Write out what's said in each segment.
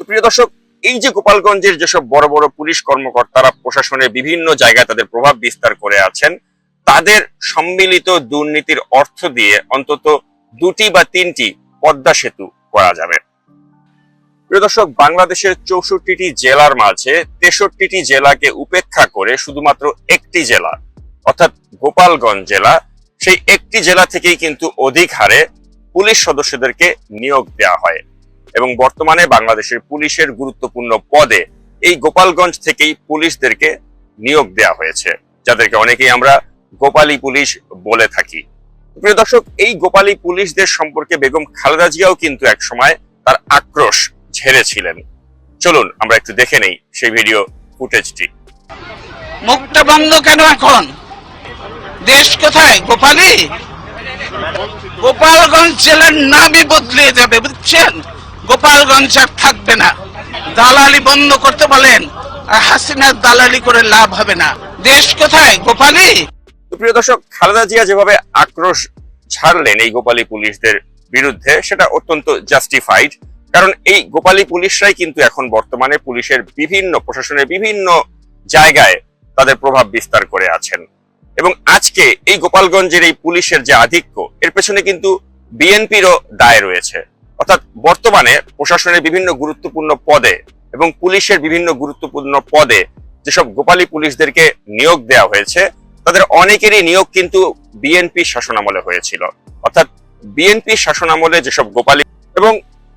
তো প্রিয় দর্শক, এই যে গোপালগঞ্জের যেসব বড় বড় পুলিশ কর্মকর্তারা প্রশাসনের বিভিন্ন জায়গায় তাদের প্রভাব বিস্তার করে আছেন, তাদের সম্মিলিত দুর্নীতির অর্থ দিয়ে অন্তত দুটি বা তিনটি পদ্মা সেতু করা যাবে। প্রিয় দর্শক, বাংলাদেশের চৌষট্টিটি জেলার মাঝে তেষট্টিটি জেলাকে উপেক্ষা করে শুধুমাত্র একটি জেলা, অর্থাৎ গোপালগঞ্জ জেলা, সেই একটি জেলা থেকেই কিন্তু অধিক হারে পুলিশ সদস্যদেরকে নিয়োগ দেওয়া হয়। এবং বর্তমানে বাংলাদেশের পুলিশের গুরুত্বপূর্ণ পদে এই গোপালগঞ্জ থেকেই পুলিশদেরকে নিয়োগ দেওয়া হয়েছে, যাদেরকে অনেকেই আমরা গোপালী পুলিশ বলে থাকি। প্রিয় দর্শক, এই গোপালী পুলিশদের সম্পর্কে বেগম খালেদা জিয়াও কিন্তু এক সময় তার আক্রোশ ঝেড়েছিলেন। চলুন, আমরা একটু দেখে নেই সেই ভিডিও ফুটেজটি। মুখটা বন্ধ কেন এখন? দেশ কোথায়? গোপালী? গোপালগঞ্জ জেলার নামই বদলে যাবে, বুঝছেন? গোপালগঞ্জ আর থাকবে না। দালালি বন্ধ করতে বলেন, আর হাসিনার দালালি করে লাভ হবে না। দেশ কোথায়, গোপালী? প্রিয় দর্শক, খালেদা জিয়া যেভাবে আক্রোশ ছাড়লেন এই গোপালী পুলিশদের বিরুদ্ধে, সেটা অত্যন্ত জাস্টিফাইড কারণ এই গোপালী পুলিশরাই কিন্তু এখন বর্তমানে পুলিশের বিভিন্ন প্রশাসনের বিভিন্ন জায়গায় তাদের প্রভাব বিস্তার করে আছেন। এবং আজকে এই গোপালগঞ্জের এই পুলিশের যে আধিক্য, এর পেছনে কিন্তু বিএনপিরও দায় রয়েছে। অর্থাৎ বর্তমানে প্রশাসনের বিভিন্ন গুরুত্বপূর্ণ পদে এবং পুলিশের বিভিন্ন গুরুত্বপূর্ণ পদে যেসব গোপালী পুলিশদেরকে নিয়োগ দেওয়া হয়েছে, তাদের অনেকেরই নিয়োগ কিন্তু বিএনপি শাসনামলে হয়েছিল। অর্থাৎ বিএনপি শাসনামলে যেসব গোপালী এবং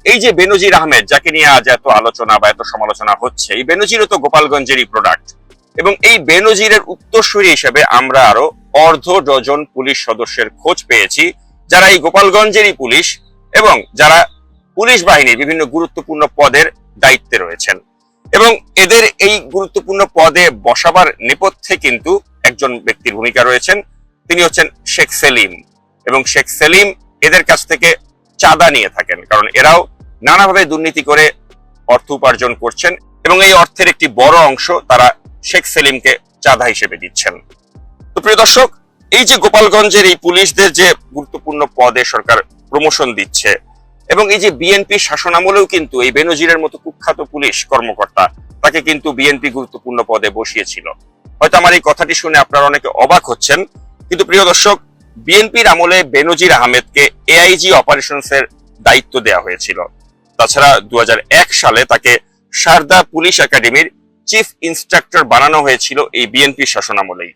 এই যে বেনজির আহমেদ, যাকে নিয়ে আজ এত আলোচনা বা এত সমালোচনা হচ্ছে, এই বেনজিরও তো গোপালগঞ্জেরই প্রোডাক্ট এবং এই বেনজিরের উত্তরসূরি হিসেবে আমরা আরও অর্ধ ডজন পুলিশ সদস্যের খোঁজ পেয়েছি, যারা এই গোপালগঞ্জেরই পুলিশ এবং যারা পুলিশ বাহিনীর বিভিন্ন গুরুত্বপূর্ণ পদের দায়িত্বে রয়েছেন। এবং এদের এই গুরুত্বপূর্ণ পদে বসাবার নেপথ্যে কিন্তু একজন ব্যক্তির ভূমিকা রয়েছেন, তিনি হচ্ছেন শেখ সেলিম। এবং শেখ সেলিম এদের কাছ থেকে চাঁদা নিয়ে থাকেন, কারণ এরাও নানাভাবে দুর্নীতি করে অর্থ উপার্জন করছেন এবং এই অর্থের একটি বড় অংশ তারা শেখ সেলিমকে চাঁদা হিসেবে দিচ্ছেন। তো প্রিয় দর্শক, এই যে গোপালগঞ্জের এই পুলিশদের যে গুরুত্বপূর্ণ পদে সরকার প্রমোশন দিচ্ছে। এবং এই যে বিএনপি শাসনামলেও কিন্তু এই বেনজিরের মতো কুখ্যাত পুলিশ কর্মকর্তা তাকে কিন্তু বিএনপি গুরুত্বপূর্ণ পদে বসিয়েছিল। হয়তো আমার এই কথাটি শুনে আপনারা অনেকে অবাক হচ্ছেন, কিন্তু প্রিয় দর্শক বিএনপির আমলে বেনজির আহমেদকে এআইজি অপারেশনস এর দায়িত্ব দেওয়া হয়েছিল। তাছাড়া দু হাজার এক সালে তাকে সারদা পুলিশ একাডেমির চিফ ইন্সট্রাক্টর বানানো হয়েছিল এই বিএনপি শাসনামলেই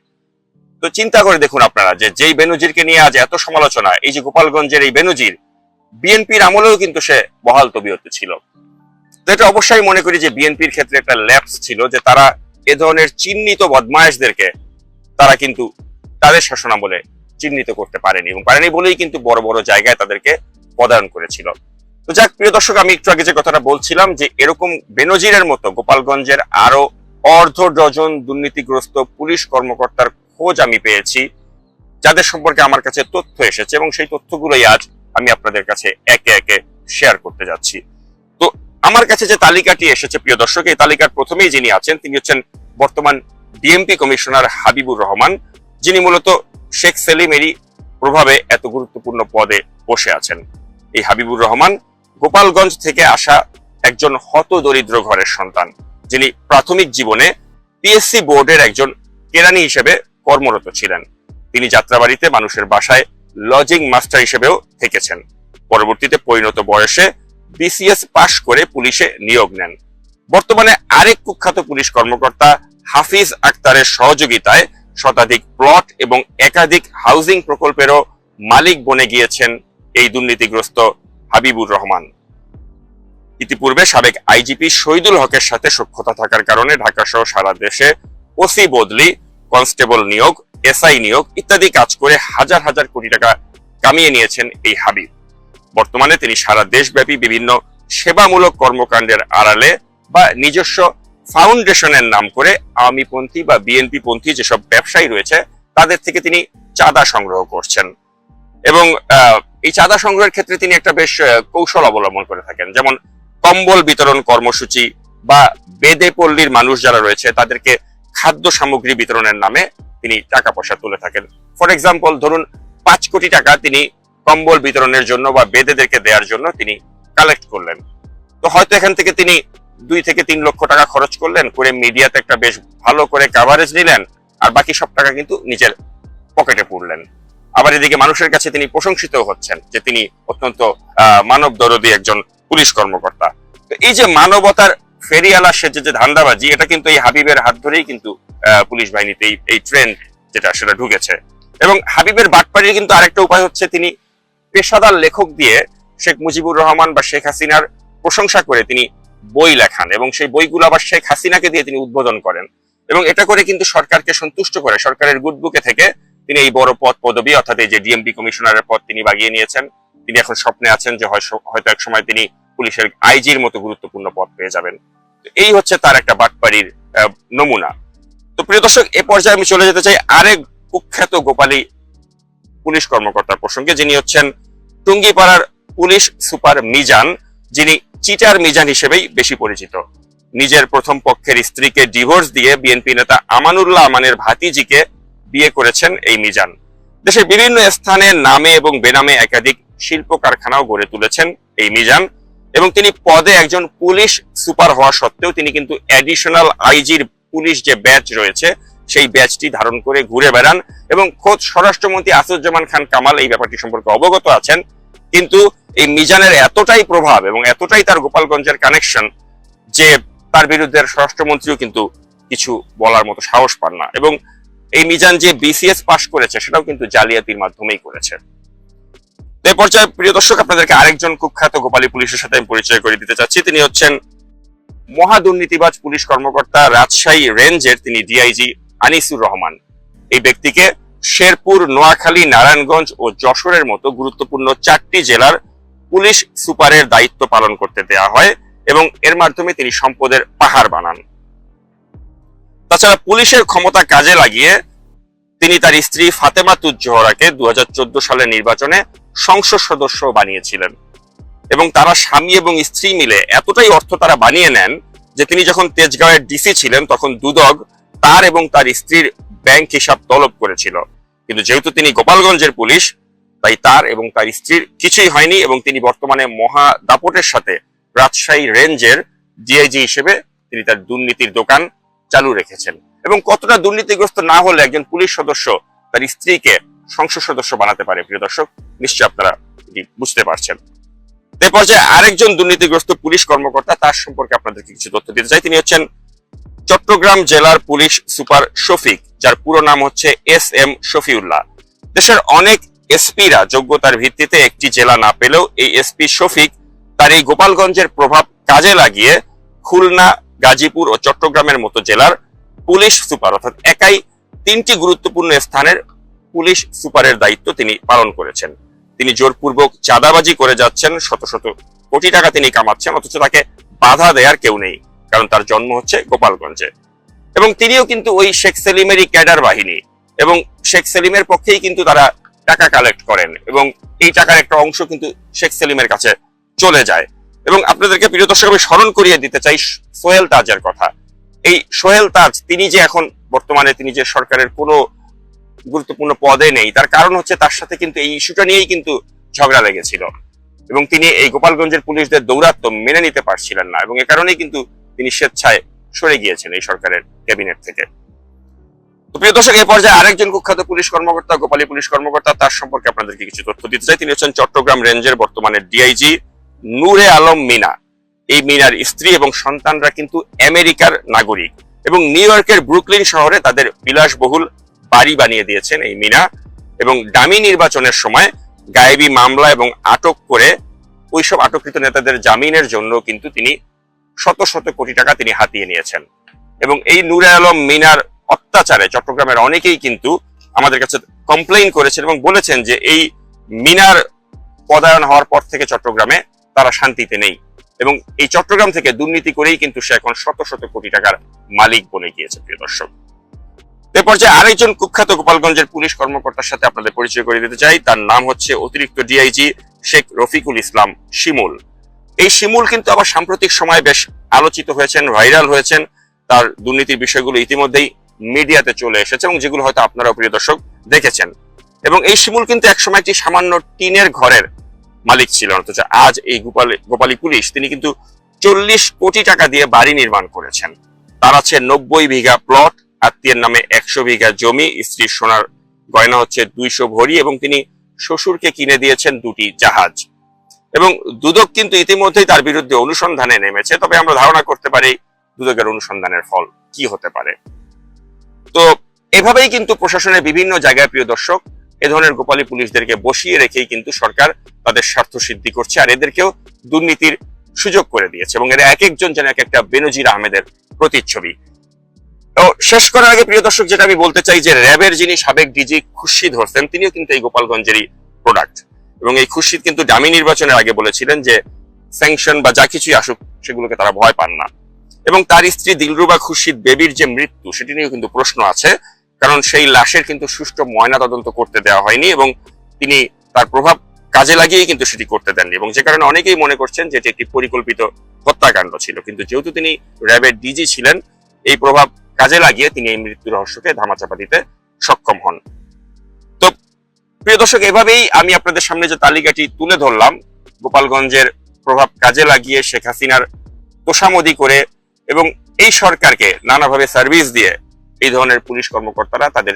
তো চিন্তা করে দেখুন আপনারা যে যেই বেনজিরকে নিয়ে আজ এত সমালোচনা, এই যে গোপালগঞ্জের এই বেনজির, বিএনপির আমলেও কিন্তু সে বহাল তবিয়তে ছিল। তো এটা অবশ্যই মনে করি যে বিএনপির ক্ষেত্রে একটা ল্যাপস ছিল যে তারা এ ধরনের চিহ্নিত বদমায়েশদেরকে তারা কিন্তু তাদের শাসনামলে চিহ্নিত করতে পারেনি এবং পারেনি বলেই কিন্তু বড় বড় জায়গায় তাদেরকে পদায়ন করেছিল। তো যাক, প্রিয় দর্শক, আমি একটু আগে যে কথাটা বলছিলাম যে এরকম বেনজিরের মতো গোপালগঞ্জের আরও অর্ধ ডজন দুর্নীতিগ্রস্ত পুলিশ কর্মকর্তার খোঁজ আমি পেয়েছি, যাদের সম্পর্কে আমার কাছে তথ্য এসেছে এবং সেই তথ্যগুলোই আজ আমি আপনাদের কাছে একে একে শেয়ার করতে যাচ্ছি। তো আমার কাছে যে তালিকাটি এসেছে, প্রিয় দর্শক, এই তালিকার প্রথমেই যিনি আছেন, তিনি হচ্ছেন বর্তমান ডিএমপি কমিশনার হাবিবুর রহমান, যিনি মূলত শেখ সেলিমেরই প্রভাবে এত গুরুত্বপূর্ণ পদে বসে আছেন। এই হাবিবুর রহমান গোপালগঞ্জ থেকে আসা একজন হত দরিদ্র ঘরের সন্তান, যিনি প্রাথমিক জীবনে পিএসসি বোর্ডের একজন কেরানি হিসেবে কর্মরত ছিলেন। তিনি যাত্রাবাড়িতে মানুষের বাসায় লজিং মাস্টার হিসেবেও থেকেছেন। পরবর্তীতে পরিণত বয়সে বিসিএস পাশ করে পুলিশে নিয়োগ নেন। বর্তমানে আরেক কুখ্যাত পুলিশ কর্মকর্তা হাফিজ আক্তারের সহযোগিতায় শতাধিক প্লট এবং একাধিক হাউজিং প্রকল্পেরও মালিক বনে গিয়েছেন এই দুর্নীতিগ্রস্ত হাবিবুর রহমান। ইতিপূর্বে সাবেক আইজিপি শহীদুল হকের সাথে সখ্যতা থাকার কারণে ঢাকা সহ সারা দেশে ওসি বদলি কনস্টেবল নিয়োগ, এসআই নিয়োগ ইত্যাদি কাজ করে হাজার হাজার কোটি টাকা কামিয়ে নিয়েছেন এই হাবিব। বর্তমানে তিনি সারা দেশব্যাপী বিভিন্ন সেবামূলক কর্মকাণ্ডের আড়ালে বা নিজস্ব ফাউন্ডেশনের নাম করে আওয়ামীপন্থী বা বিএনপি পন্থী যেসব ব্যবসায়ী রয়েছে, তাদের থেকে তিনি চাঁদা সংগ্রহ করছেন। এবং এই চাঁদা সংগ্রহের ক্ষেত্রে তিনি একটা বেশ কৌশল অবলম্বন করে থাকেন। যেমন কম্বল বিতরণ কর্মসূচি বা বেদে পল্লীর মানুষ যারা রয়েছে, তাদেরকে খাদ্য সামগ্রী বিতরণের নামে তিনি টাকা পয়সা তুলে থাকেন। ফর এক্সাম্পল ধরুন, পাঁচ কোটি টাকা তিনি কম্বল বিতরণের জন্য বা বেদেদেরকে দেওয়ার জন্য তিনি কালেক্ট করলেন। তো হয়তো এখান থেকে তিনি দুই থেকে তিন লক্ষ টাকা খরচ করলেন, করে মিডিয়াতে একটা বেশ ভালো করে কাভারেজ নিলেন, আর বাকি সব টাকা কিন্তু নিজের পকেটে পুরলেন আবার এদিকে মানুষের কাছে তিনি প্রশংসিত হচ্ছেন যে তিনি অত্যন্ত মানব দরদী একজন পুলিশ কর্মকর্তা। তো এই যে মানবতার ফেরিয়ালা সেজে যে ধান্দাবাজি, এটা কিন্তু এই হাবিবের হাত ধরেই কিন্তু পুলিশ বাহিনীতে এই- ট্রেন্ড যেটা সেটা ঢুকেছে। এবং হাবিবের বাটপাড়ির কিন্তু আরেকটা উপায় হচ্ছে তিনি পেশাদার লেখক দিয়ে শেখ মুজিবুর রহমান বা শেখ হাসিনার প্রশংসা করে তিনি বই লেখান এবং সেই বইগুলো আবার শেখ হাসিনাকে দিয়ে তিনি উদ্বোধন করেন। এবং এটা করে কিন্তু সরকারকে সন্তুষ্ট করে। সরকারের গুডবুকে থেকে তিনি এই বড় পদ পদবি, অর্থাৎ এই যে ডিএমপি কমিশনারের পদ তিনি বাগিয়ে নিয়েছেন। তিনি এখন স্বপ্নে আছেন যে হয়তো এক সময় তিনি পুলিশের আইজির মতো গুরুত্বপূর্ণ পদ পেয়ে যাবেন। এই হচ্ছে তার একটা বাটপাড়ির নমুনা। তো প্রিয় দর্শক, এ পর্যায়ে আমি চলে যেতে চাই আরেক কুখ্যাত গোপালী পুলিশ কর্মকর্তার প্রসঙ্গে, যিনি হচ্ছেন টুঙ্গিপাড়ার পুলিশ সুপার মিজান, যিনি চিটার মিজান হিসেবেই বেশি পরিচিত। নিজের প্রথম পক্ষের স্ত্রীকে ডিভোর্স দিয়ে বিএনপি নেতা আমানুল্লাহ আমানের ভাতিজিকে বিয়ে করেছেন এই মিজান। দেশের বিভিন্ন স্থানে নামে এবং বেনামে একাধিক শিল্প কারখানাও গড়ে তুলেছেন এই মিজান। এবং তিনি পদে একজন পুলিশ সুপার হওয়া সত্ত্বেও তিনি কিন্তু অ্যাডিশনাল আইজির পুলিশ যে ব্যাচ রয়েছে, সেই ব্যাচটি ধারণ করে ঘুরে বেড়ান এবং খোদ স্বরাষ্ট্রমন্ত্রী আসুজ্জামান খান কামাল এই ব্যাপারটি সম্পর্কে অবগত আছেন। কিন্তু এই মিজানের এতটাই প্রভাব এবং এতটাই তার গোপালগঞ্জের কানেকশন যে তার বিরুদ্ধে স্বরাষ্ট্রমন্ত্রীও কিন্তু কিছু বলার মতো সাহস পান না। এবং এই মিজান যে বিসিএস পাশ করেছে, সেটাও কিন্তু জালিয়াতির মাধ্যমেই করেছে। এই পর্যায়ে প্রিয় দর্শক, আপনাদেরকে আরেকজন কুখ্যাত গোপালী পুলিশের সাথে আমি পরিচয় করে দিতে চাচ্ছি। তিনি হচ্ছেন মহা দুর্নীতিবাজ পুলিশ কর্মকর্তা রাজশাহী রেঞ্জের তিনি ডিআইজি আনিসুর রহমান। এই ব্যক্তিকে শেরপুর, নোয়াখালী, নারায়ণগঞ্জ ও যশোরের মতো গুরুত্বপূর্ণ চারটি জেলার পুলিশ সুপারের দায়িত্ব পালন করতে দেওয়া হয় এবং এর মাধ্যমে তিনি সম্পদের পাহাড় বানান। তাছাড়া পুলিশের ক্ষমতা কাজে লাগিয়ে তিনি তার স্ত্রী ফাতেমা তুজ্জোহরাকে দু সালের নির্বাচনে সংসদ সদস্য বানিয়েছিলেন। এবং তারা স্বামী এবং স্ত্রী মিলে এতটাই অর্থ তারা বানিয়ে নেন যে তিনি যখন তেজগাঁওয়ের ডিসি ছিলেন, তখন দুদক তার এবং তার স্ত্রীর ব্যাংক হিসাব তলব করেছিল। কিন্তু যেহেতু তিনি গোপালগঞ্জের পুলিশ, তাই তার এবং তার স্ত্রীর কিছুই হয়নি এবং তিনি বর্তমানে মহা দাপটের সাথে রাজশাহী রেঞ্জের ডিআইজি হিসেবে তিনি তার দুর্নীতির দোকান চালু রেখেছেন। এবং কতটা দুর্নীতিগ্রস্ত না হলে একজন পুলিশ সদস্য তার স্ত্রীকে সংসদ সদস্য বানাতে পারে। প্রিয় দর্শক নিশ্চয়ই আপনারা বুঝতে পারছেন। এ পর্যায়ে আরেকজন দুর্নীতিগ্রস্ত পুলিশ কর্মকর্তা, তার সম্পর্কে আপনাদেরকে কিছু তথ্য দিতে চাই। তিনি হচ্ছেন চট্টগ্রাম জেলার পুলিশ সুপার শফিক, যার পুরো নাম হচ্ছে এস এম শফিউল্লাহ। দেশের অনেক এসপিরা যোগ্যতার ভিত্তিতে একটি জেলা না পেলেও এই এসপি শফিক তার এই গোপালগঞ্জের প্রভাব কাজে লাগিয়ে খুলনা, গাজীপুর ও চট্টগ্রামের মতো জেলার পুলিশ সুপার অর্থাৎ একাই তিনটি গুরুত্বপূর্ণ স্থানের পুলিশ সুপারের দায়িত্ব তিনি পালন করেছেন। তিনি জোরপূর্বক চাঁদাবাজি করে যাচ্ছেন, শত শত কোটি টাকা তিনি কামাচ্ছেন, অথচ তাকে বাধা দেওয়ার কেউ নেই, কারণ তার জন্ম হচ্ছে গোপালগঞ্জে। এবং তিনিও কিন্তু ওই শেখ সেলিমেরই ক্যাডার বাহিনী, এবং শেখ সেলিমের পক্ষেই কিন্তু তারা টাকা কালেক্ট করেন, এবং এই টাকার একটা অংশ কিন্তু শেখ সেলিমের কাছে চলে যায়। এবং আপনাদেরকে প্রিয় দর্শক, আমি স্মরণ করিয়ে দিতে চাই সোহেল তাজের কথা। এই সোহেল তাজ, তিনি যে এখন বর্তমানে তিনি যে সরকারের কোনো গুরুত্বপূর্ণ পদে নেই। তার কারণ হচ্ছে তার সাথে কিন্তু এই ইস্যুটা নিয়েই কিন্তু ঝগড়া লেগেছিল। এবং তিনি এই গোপালগঞ্জের পুলিশদের দৌরাত্ম মেনে নিতে পারছিলেন না এবং এ কারণেই কিন্তু তিনি স্বেচ্ছায় সরে গিয়েছেন এই সরকারের ক্যাবিনেট থেকে। তো প্রিয় দর্শক পর্যায়ে আরেকজন কুখ্যাত পুলিশ কর্মকর্তা, গোপালী পুলিশ কর্মকর্তা, তার সম্পর্কে আপনাদেরকে কিছু তথ্য দিতে চাই। তিনি হচ্ছেন চট্টগ্রাম রেঞ্জের বর্তমানে ডিআইজি নূরে আলম মিনা। এই মিনার স্ত্রী এবং সন্তানরা কিন্তু আমেরিকার নাগরিক এবং নিউ ইয়র্কের ব্রুকলিন শহরে তাদের বিলাসবহুল বাড়ি বানিয়ে দিয়েছেন এই মিনা। এবং ডামি নির্বাচনের সময় গায়েবী মামলা এবং আটক করে ওইসব আটককৃত নেতাদের জামিনের জন্য কিন্তু তিনি শত শত কোটি টাকা তিনি হাতিয়ে নিয়েছেন। এবং এই নূরে আলম মিনার অত্যাচারে চট্টগ্রামের অনেকেই কিন্তু আমাদের কাছে কমপ্লেইন করেছেন এবং বলেছেন যে এই মিনার পদায়ন হওয়ার পর থেকে চট্টগ্রামে তারা শান্তিতে নেই। এবং এই চট্টগ্রাম থেকে দুর্নীতি করেই কিন্তু সে এখন শত শত কোটি টাকার মালিক বনে গিয়েছে, প্রিয় দর্শক। এ পর্যায়ে আরেকজন কুখ্যাত গোপালগঞ্জের পুলিশ কর্মকর্তার সাথে আপনাদের পরিচয় করে দিতে চাই। তার নাম হচ্ছে অতিরিক্ত ডিআইজি শেখ রফিকুল ইসলাম শিমুল। এই শিমুল কিন্তু আবার সাম্প্রতিক সময় বেশ আলোচিত হয়েছেন, ভাইরাল হয়েছেন। তার দুর্নীতির বিষয়গুলো ইতিমধ্যেই মিডিয়াতে চলে এসেছে এবং যেগুলো হয়তো আপনারা প্রিয় দর্শক দেখেছেন। এবং এই শিমুল কিন্তু একসময় একটি সামান্য টিনের ঘরের মালিক ছিলেন, অথচ আজ এই গোপাল, গোপালী পুলিশ তিনি কিন্তু চল্লিশ কোটি টাকা দিয়ে বাড়ি নির্মাণ করেছেন। তার আছে নব্বই বিঘা প্লট আত্মীয়ের নামে একশো বিঘা জমি, স্ত্রীর সোনার গয়না হচ্ছে দুইশো ভরি এবং তিনি শ্বশুরকে কিনে দিয়েছেন দুটি জাহাজ। এবং দুদক কিন্তু ইতিমধ্যেই তার বিরুদ্ধে অনুসন্ধানে নেমেছে, তবে আমরা ধারণা করতে পারি দুদকের অনুসন্ধানের ফল কি হতে পারে। তো এভাবেই কিন্তু প্রশাসনের বিভিন্ন জায়গায় প্রিয় দর্শক, এ ধরনের গোপালী পুলিশদেরকে বসিয়ে রেখেই কিন্তু সরকার তাদের স্বার্থ সিদ্ধি করছে আর এদেরকেও দুর্নীতির সুযোগ করে দিয়েছে এবং এরা এক একজন যেন এক একটা বেনজির আহমেদের প্রতিচ্ছবি। শেষ করার আগে প্রিয় দর্শক, যেটা আমি বলতে চাই যে র্যাবের যিনি সাবেক ডিজি খুশিদ হোসেন, তিনিও কিন্তু এই গোপালগঞ্জেরই প্রোডাক্ট এবং এই খুশিদ কিন্তু ডামি নির্বাচনের আগে বলেছিলেন যে স্যাংশন বা যা কিছুই আসুক, সেগুলোকে তারা ভয় পান না। এবং তার স্ত্রী দিলরুবা খুশিদ বেবির যে মৃত্যু, সেটি নিয়েও কিন্তু প্রশ্ন আছে। কারণ সেই লাশের কিন্তু সুষ্ঠু ময়না তদন্ত করতে দেওয়া হয়নি এবং তিনি তার প্রভাব কাজে লাগিয়েই কিন্তু সেটি করতে দেননি। এবং যে কারণে অনেকেই মনে করছেন যে এটি একটি পরিকল্পিত হত্যাকাণ্ড ছিল। কিন্তু যেহেতু তিনি র্যাবের ডিজি ছিলেন, এই প্রভাব কাজে লাগিয়ে তিনি এই মৃত্যু রহস্যকে ধামাচাপা দিতে সক্ষম হন। তো প্রিয় দর্শক, এভাবেই আমি আপনাদের সামনে যে তালিকাটি তুলে ধরলাম, গোপালগঞ্জের প্রভাব কাজে লাগিয়ে শেখ হাসিনার তোষামদি করে এবং এই সরকারকে নানাভাবে সার্ভিস দিয়ে এই ধরনের পুলিশ কর্মকর্তারা তাদের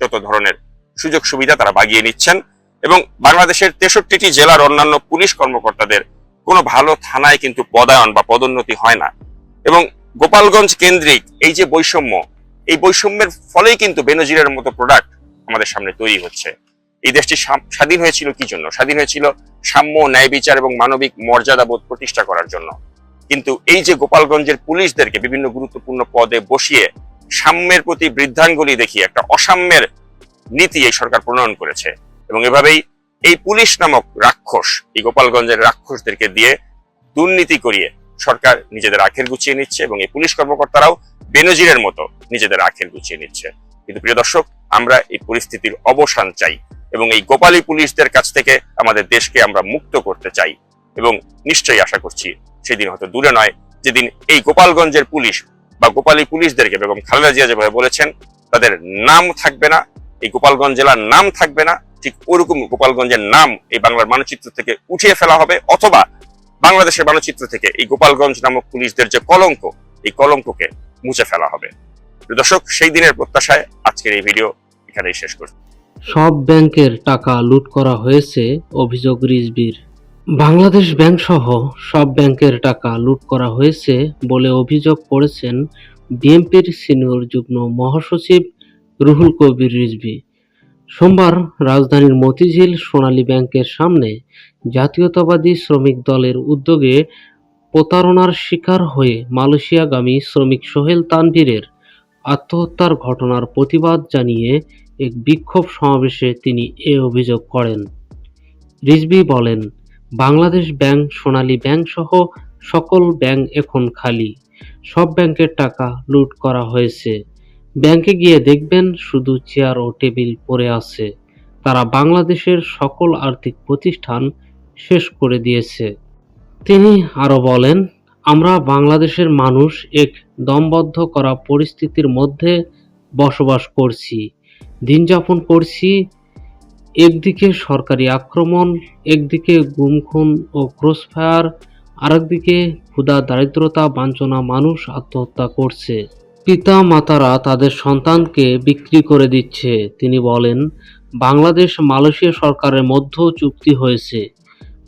যত ধরনের সুযোগ সুবিধা তারা বাগিয়ে নিচ্ছেন এবং বাংলাদেশের তেষট্টিটি জেলার অন্যান্য পুলিশ কর্মকর্তাদের কোনো ভালো থানায় কিন্তু পদায়ন বা পদোন্নতি হয় না। এবং গোপালগঞ্জ কেন্দ্রিক এই যে বৈষম্য, এই বৈষম্যের ফলেই কিন্তু বেনজিরের মতো প্রোডাক্ট আমাদের সামনে তৈরি হচ্ছে। এই দেশটি স্বাধীন হয়েছিল কি জন্য? স্বাধীন হয়েছিল সাম্য, ন্যায় বিচার এবং মানবিক মর্যাদাবোধ প্রতিষ্ঠা করার জন্য। কিন্তু এই যে গোপালগঞ্জের পুলিশদেরকে বিভিন্ন গুরুত্বপূর্ণ পদে বসিয়ে সাম্যের প্রতি বৃদ্ধাঙ্গুলি দেখিয়ে একটা অসাম্যের নীতি এই সরকার প্রণয়ন করেছে। এবং এভাবেই এই পুলিশ নামক রাক্ষস, এই গোপালগঞ্জের রাক্ষসদেরকে দিয়ে দুর্নীতি করিয়ে সরকার নিজেদের আখের গুছিয়ে নিচ্ছে এবং এই পুলিশ কর্মকর্তারাও বেনজিরের মতো নিজেদের আখের গুছিয়ে নিচ্ছে। কিন্তু প্রিয় দর্শক, আমরা এই পরিস্থিতির অবসান চাই এবং এই গোপালী পুলিশদের কাছ থেকে আমাদের দেশকে আমরা মুক্ত করতে চাই এবং নিশ্চয়ই আশা করছি সেদিন হয়তো দূরে নয়, যেদিন এই গোপালগঞ্জের পুলিশ বা গোপালী পুলিশদেরকে বেগম খালেদা জিয়া যেভাবে বলেছেন, তাদের নাম থাকবে না, এই গোপালগঞ্জ জেলার নাম থাকবে না, ঠিক ওরকম গোপালগঞ্জের নাম এই বাংলার মানচিত্র থেকে উঠিয়ে ফেলা হবে অথবা বাংলাদেশের মানচিত্র থেকে এই গোপালগঞ্জ নামক পুলিশদের যে কলঙ্ক, এই কলঙ্ককে মুছে ফেলা হবে। দর্শক, সেই দিনের প্রত্যাশায় আজকের এই ভিডিও এখানেই শেষ করছি। সব ব্যাংকের টাকা লুট করা হয়েছে, অভিযোগ রিজবির। বাংলাদেশ ব্যাংক সহ সব ব্যাংকের টাকা লুট করা হয়েছে বলে অভিযোগ করেছেন বিএনপির সিনিয়র যুগ্ম মহাসচিব রুহুল কবির রিজভী। সোমবার রাজধানীর মতিঝিল সোনালী ব্যাংকের সামনে জাতীয়তাবাদী শ্রমিক দলের উদ্যোগে প্রতারণার শিকার হয়ে মালয়েশিয়াগামী শ্রমিক সোহেল তানভীরের আত্মহত্যার ঘটনার প্রতিবাদ জানিয়ে এক বিক্ষোভ সমাবেশে তিনি এ অভিযোগ করেন। রিজভী বলেন, বাংলাদেশ ব্যাংক, সোনালী ব্যাংক সহ সকল ব্যাংক এখন খালি। সব ব্যাংকের টাকা লুট করা হয়েছে। ব্যাংকে গিয়ে দেখবেন শুধু চেয়ার ও টেবিল পড়ে আছে। তারা বাংলাদেশের সকল আর্থিক প্রতিষ্ঠান শেষ করে দিয়েছে। তিনি আরও বলেন, আমরা বাংলাদেশের মানুষ এক দমবদ্ধ করা পরিস্থিতির মধ্যে বসবাস করছি, দিন যাপন করছি, একদিকে সরকারি আক্রমণ, একদিকে গুমখুন ও ক্রসফায়ার, আরেকদিকে ক্ষুধা, দারিদ্রতা, বাঞ্ছনা মানুষ আত্মহত্যা করছে। পিতা মাতারা তাদের সন্তানকে বিক্রি করে দিচ্ছে। তিনি বলেন, বাংলাদেশ মালয়েশিয়া সরকারের মধ্যেও চুক্তি হয়েছে।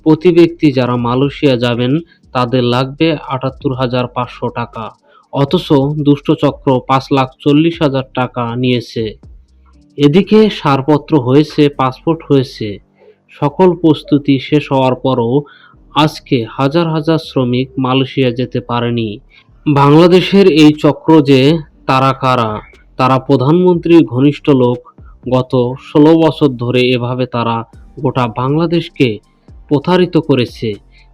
প্রতি ব্যক্তি যারা মালয়েশিয়া যাবেন, তাদের লাগবে আটাত্তর হাজার পাঁচশো টাকা। অথচ দুষ্টচক্র পাঁচ লাখ চল্লিশ হাজার টাকা নিয়েছে। এদিকে সারপত্র হয়েছে, পাসপোর্ট হয়েছে। সকল প্রস্তুতি শেষ হওয়ার পরও আজকে হাজার হাজার শ্রমিক মালয়েশিয়া যেতে পারেনি। বাংলাদেশের এই চক্র যে তারা কারা? তারা প্রধানমন্ত্রীর ঘনিষ্ঠ লোক। গত ষোলো বছর ধরে এভাবে তারা গোটা বাংলাদেশকে প্রতারিত করেছে।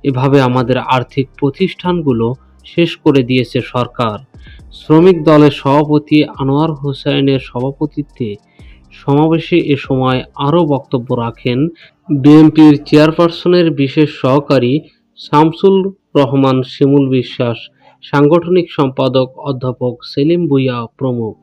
এভাবে আমাদের আর্থিক প্রতিষ্ঠানগুলো শেষ করে দিয়েছে সরকার। শ্রমিক দলের সভাপতি আনোয়ার হোসেনের সভাপতিত্বে সমাবেশে এ সময় আরও বক্তব্য রাখেন বিএনপির চেয়ারপারসনের বিশেষ সহকারী শামসুল রহমান শিমুল বিশ্বাস। সাংগঠনিক সম্পাদক অধ্যাপক সেলিম বুইয়া প্রমুখ।